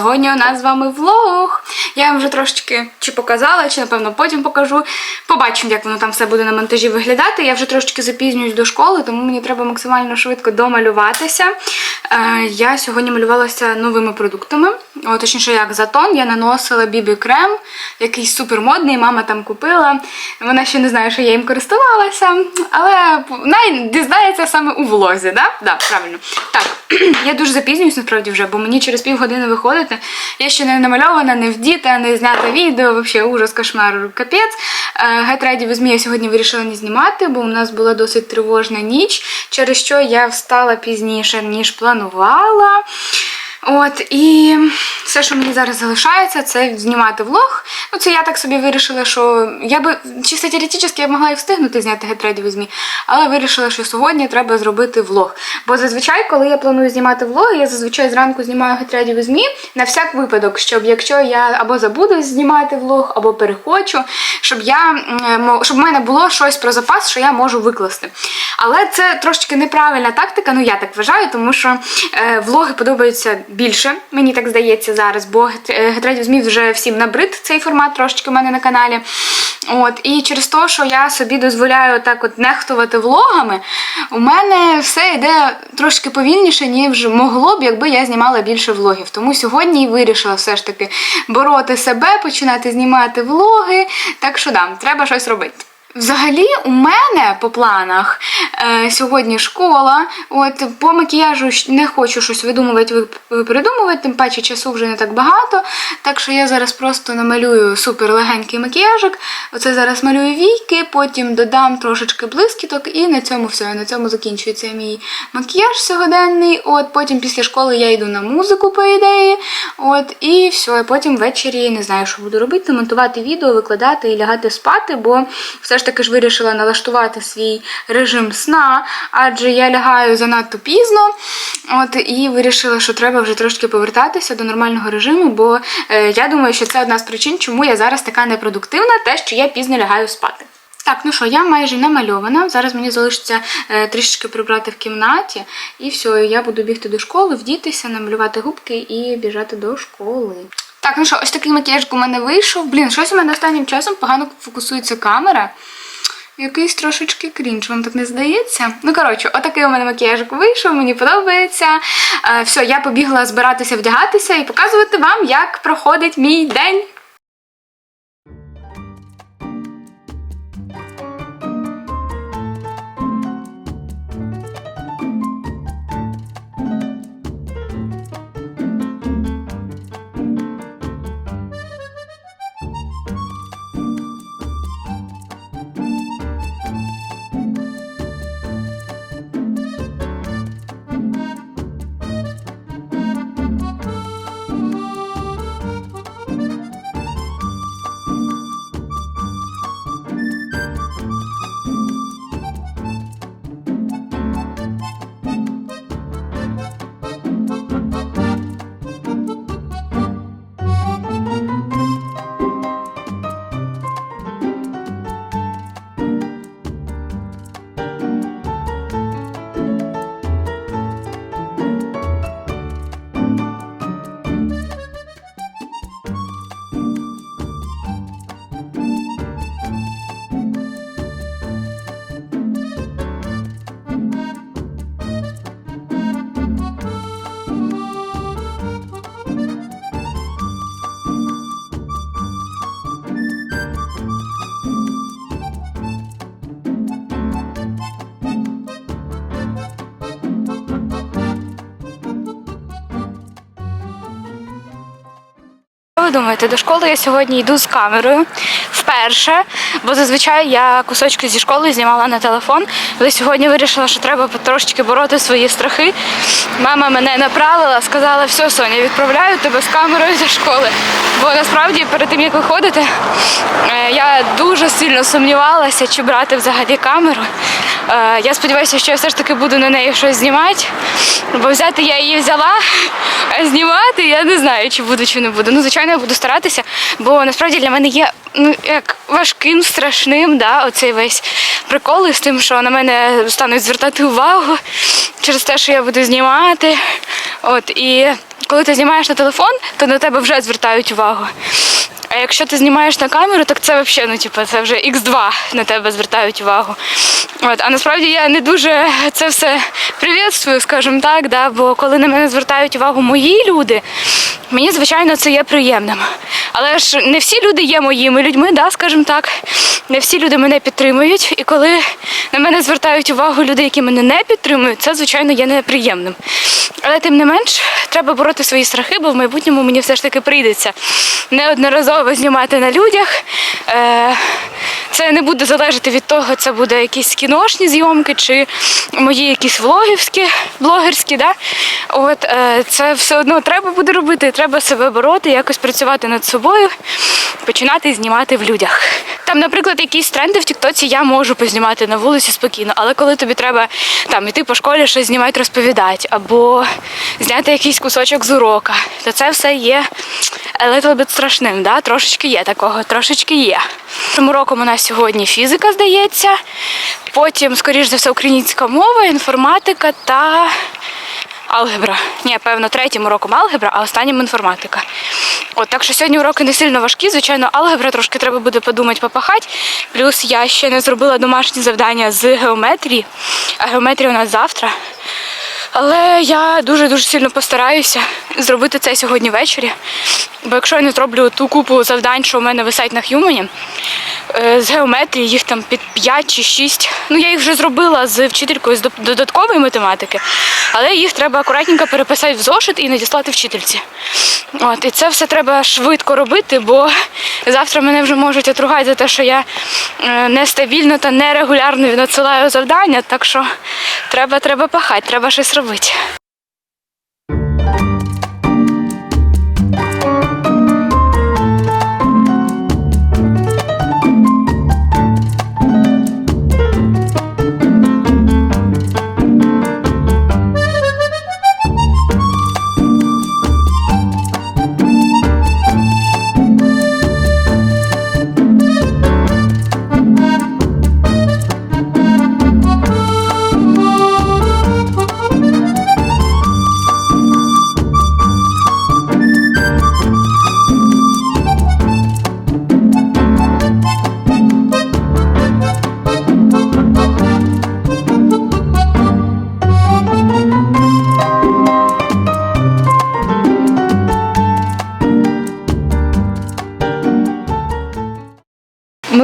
Сьогодні у нас з вами влог. Я вам вже трошечки чи показала, чи напевно потім покажу. Побачимо, як воно там все буде на монтажі виглядати. Я вже трошечки запізнююсь до школи, тому мені треба максимально швидко домалюватися. Е, я сьогодні малювалася новими продуктами. О, точніше, як затон. Я наносила бібі крем, який супер модний, мама там купила. Вона ще не знає, що я їм користувалася, але дізнається саме у влозі, да? Да, правильно. Так, я дуже запізнююсь насправді вже, бо мені через півгодини виходити. Я ще не намальована, не вдіта, не знята відео, взагалі ужас, кошмар, капець. Гет Реді без я сьогодні вирішила не знімати, бо у нас була досить тривожна ніч, через що я встала пізніше, ніж планувала. От, і все, що мені зараз залишається, це знімати влог. Ну, це я так собі вирішила, що я би чисто теоретично я б могла і встигнути зняти гетреді в ЗМІ, але вирішила, що сьогодні треба зробити влог. Бо зазвичай, коли я планую знімати влоги, я зазвичай зранку знімаю гетреді в ЗМІ на всяк випадок, щоб якщо я або забуду знімати влог, або перехочу, щоб я щоб в мене було щось про запас, що я можу викласти. Але це трошки неправильна тактика, ну я так вважаю, тому що е, влоги подобаються більше, мені так здається зараз, бо Гетредів ЗМІ вже всім набрид цей формат трошечки в мене на каналі. От, І через те, що я собі дозволяю так от нехтувати влогами, у мене все йде трошки повільніше, ніж могло б, якби я знімала більше влогів. Тому сьогодні і вирішила все ж таки бороти себе, починати знімати влоги. Так що да, треба щось робити. Взагалі, у мене по планах е, сьогодні школа. От по макіяжу не хочу щось видумувати, ви- придумувати, тим паче часу вже не так багато. Так що я зараз просто намалюю супер легенький макіяжик. Оце зараз малюю війки, потім додам трошечки блискіток, і на цьому все. На цьому закінчується мій макіяж сьогоденний. От потім після школи я йду на музику, по ідеї. От і все. Потім ввечері не знаю, що буду робити, монтувати відео, викладати і лягати спати, бо все ж таки ж вирішила налаштувати свій режим сна, адже я лягаю занадто пізно. От і вирішила, що треба вже трошки повертатися до нормального режиму, бо е, я думаю, що це одна з причин, чому я зараз така непродуктивна, те, що я пізно лягаю спати. Так, ну що, я майже намальована. Зараз мені залишиться е, трішечки прибрати в кімнаті, і все, я буду бігти до школи, вдітися, намалювати губки і біжати до школи. Так, ну що, ось такий макіяж у мене вийшов. Блін, щось у мене останнім часом погано фокусується камера. Якийсь трошечки крінж, вам так не здається? Ну, коротше, отакий у мене макіяжик вийшов, мені подобається. Е, все, я побігла збиратися, вдягатися і показувати вам, як проходить мій день. Думаєте, до школи я сьогодні йду з камерою вперше, бо зазвичай я кусочки зі школи знімала на телефон, але сьогодні вирішила, що треба трошечки бороти свої страхи. Мама мене направила, сказала, все, Соня, відправляю тебе з камерою до школи. Бо насправді перед тим як виходити, е, я дуже сильно сумнівалася, чи брати взагалі камеру. Е, Я сподіваюся, що я все ж таки буду на неї щось знімати, бо взяти я її взяла, а знімати я не знаю, чи буду, чи не буду. Ну, звичайно, буду старатися, бо насправді для мене є ну, як важким, страшним, да, оцей весь прикол із тим, що на мене стануть звертати увагу через те, що я буду знімати. От, і коли ти знімаєш на телефон, то на тебе вже звертають увагу. А якщо ти знімаєш на камеру, так це взагалі, ну, типу, це вже X2 на тебе звертають увагу. От, а насправді я не дуже це все привітствую, скажімо так, да, бо коли на мене звертають увагу мої люди, мені, звичайно, це є приємним. Але ж не всі люди є моїми людьми, да, скажімо так. Не всі люди мене підтримують. І коли на мене звертають увагу люди, які мене не підтримують, це, звичайно, є неприємним. Але тим не менш, треба бороти свої страхи, бо в майбутньому мені все ж таки прийдеться неодноразово знімати на людях. Е, Це не буде залежати від того, це буде якісь кіношні зйомки чи мої якісь влогівські, блогерські. Да? От, е, це все одно треба буде робити, треба себе бороти, якось працювати над собою, починати знімати в людях. Там, наприклад, якісь тренди в Тіктоці я можу познімати на вулиці спокійно, але коли тобі треба там іти по школі щось знімати, розповідати, або зняти якийсь кусочок з урока, то це все є little bit страшним. Да? Трошечки є такого, трошечки є. Цим роком у нас сьогодні фізика, здається, потім, скоріш за все, українська мова, інформатика та алгебра. Ні, певно, третім уроком алгебра, а останнім інформатика. От так що сьогодні уроки не сильно важкі. Звичайно, алгебра трошки треба буде подумати, попахати. Плюс я ще не зробила домашні завдання з геометрії, а геометрія у нас завтра. Але я дуже дуже сильно постараюся зробити це сьогодні ввечері. Бо якщо я не зроблю ту купу завдань, що у мене висять на Х'юмані, е, з геометрії їх там під 5 чи 6. Ну я їх вже зробила з вчителькою з додаткової математики, але їх треба акуратненько переписати в зошит і надіслати вчительці. От, і це все треба швидко робити, бо завтра мене вже можуть отругати за те, що я е, нестабільно та нерегулярно надсилаю завдання. Так що треба, треба пахати, треба щось робити.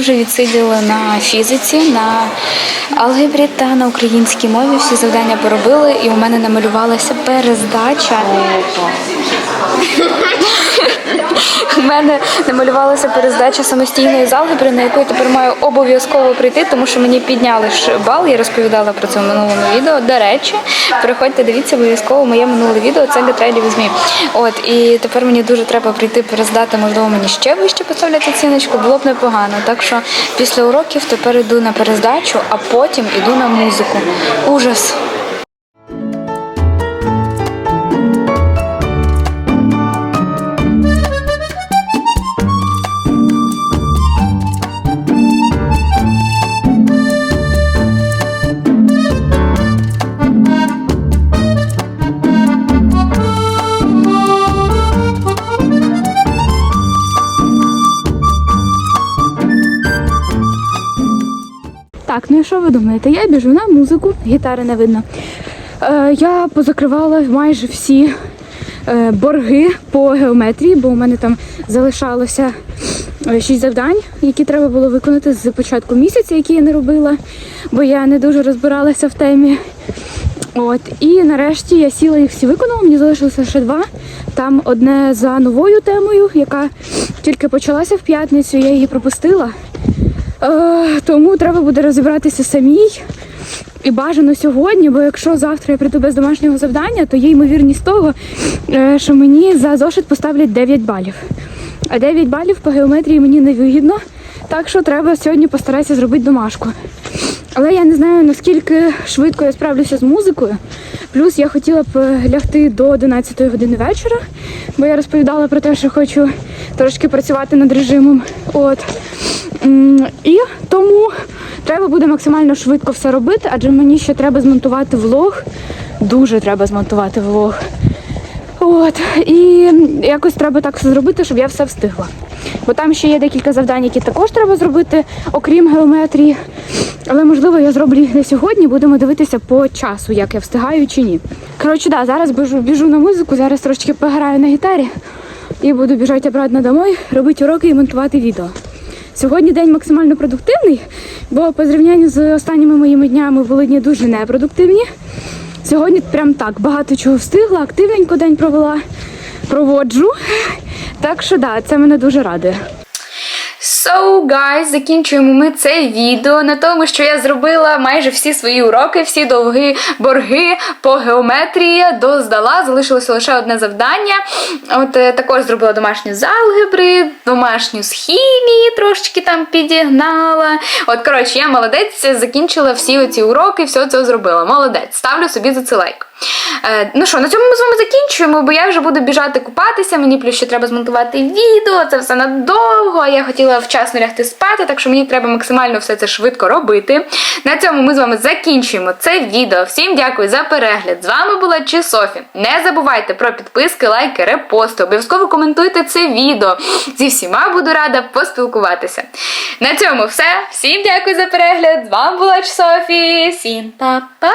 Вже відсиділи на фізиці, на алгебрі та на українській мові. Всі завдання поробили, і у мене намалювалася перездача. У мене намалювалася перездача самостійної з алгебри, на яку я тепер маю обов'язково прийти, тому що мені підняли ж бал. Я розповідала про це в минулому відео. До речі, переходьте, дивіться обов'язково моє минуле відео. Це для трейдів змі. От і тепер мені дуже треба прийти перездати. Можливо, мені ще вище поставлять оціночку. Було б непогано. Так що після уроків тепер йду на перездачу, а потім іду на музику. Ужас. Ну і що ви думаєте? Я біжу на музику, гітари не видно. Е, я позакривала майже всі е, борги по геометрії, бо у мене там залишалося е, шість завдань, які треба було виконати з початку місяця, які я не робила, бо я не дуже розбиралася в темі. От, і нарешті я сіла їх всі виконала, мені залишилося ще два. Там одне за новою темою, яка тільки почалася в п'ятницю, я її пропустила. Е, тому треба буде розібратися самій. І бажано сьогодні, бо якщо завтра я прийду без домашнього завдання, то є ймовірність того, е, що мені за зошит поставлять 9 балів. А 9 балів по геометрії мені не вигідно, так що треба сьогодні постаратися зробити домашку. Але я не знаю наскільки швидко я справлюся з музикою. Плюс я хотіла б е, лягти до 11 години вечора, бо я розповідала про те, що хочу трошки працювати над режимом. От. І тому треба буде максимально швидко все робити, адже мені ще треба змонтувати влог. Дуже треба змонтувати влог. От, і якось треба так все зробити, щоб я все встигла. Бо там ще є декілька завдань, які також треба зробити, окрім геометрії. Але можливо я зроблю їх не сьогодні. Будемо дивитися по часу, як я встигаю чи ні. Коротше, да, зараз біжу, біжу на музику, зараз трошки пограю на гітарі і буду біжати обратно домой, робити уроки і монтувати відео. Сьогодні день максимально продуктивний, бо по зрівнянню з останніми моїми днями були дні дуже непродуктивні. Сьогодні прям так багато чого встигла, активненько день провела, проводжу. Так що да, це мене дуже радує. So, guys, закінчуємо ми це відео на тому, що я зробила майже всі свої уроки, всі довгі борги по геометрії доздала. Залишилося лише одне завдання. От е, також зробила домашню з алгебри, домашню з хімії, трошечки там підігнала. От, коротше, я молодець, закінчила всі оці уроки, все це зробила. Молодець. Ставлю собі за це лайк. Е, ну що, на цьому ми з вами закінчуємо, бо я вже буду біжати купатися. Мені плюс ще треба змонтувати відео, це все надовго. Я хотіла вчасно лягти спати, так що мені треба максимально все це швидко робити. На цьому ми з вами закінчуємо це відео. Всім дякую за перегляд. З вами була Чи Софі. Не забувайте про підписки, лайки, репости. Обов'язково коментуйте це відео. Зі всіма буду рада поспілкуватися. На цьому все. Всім дякую за перегляд. З вами була Чи Софі. Всім па-па!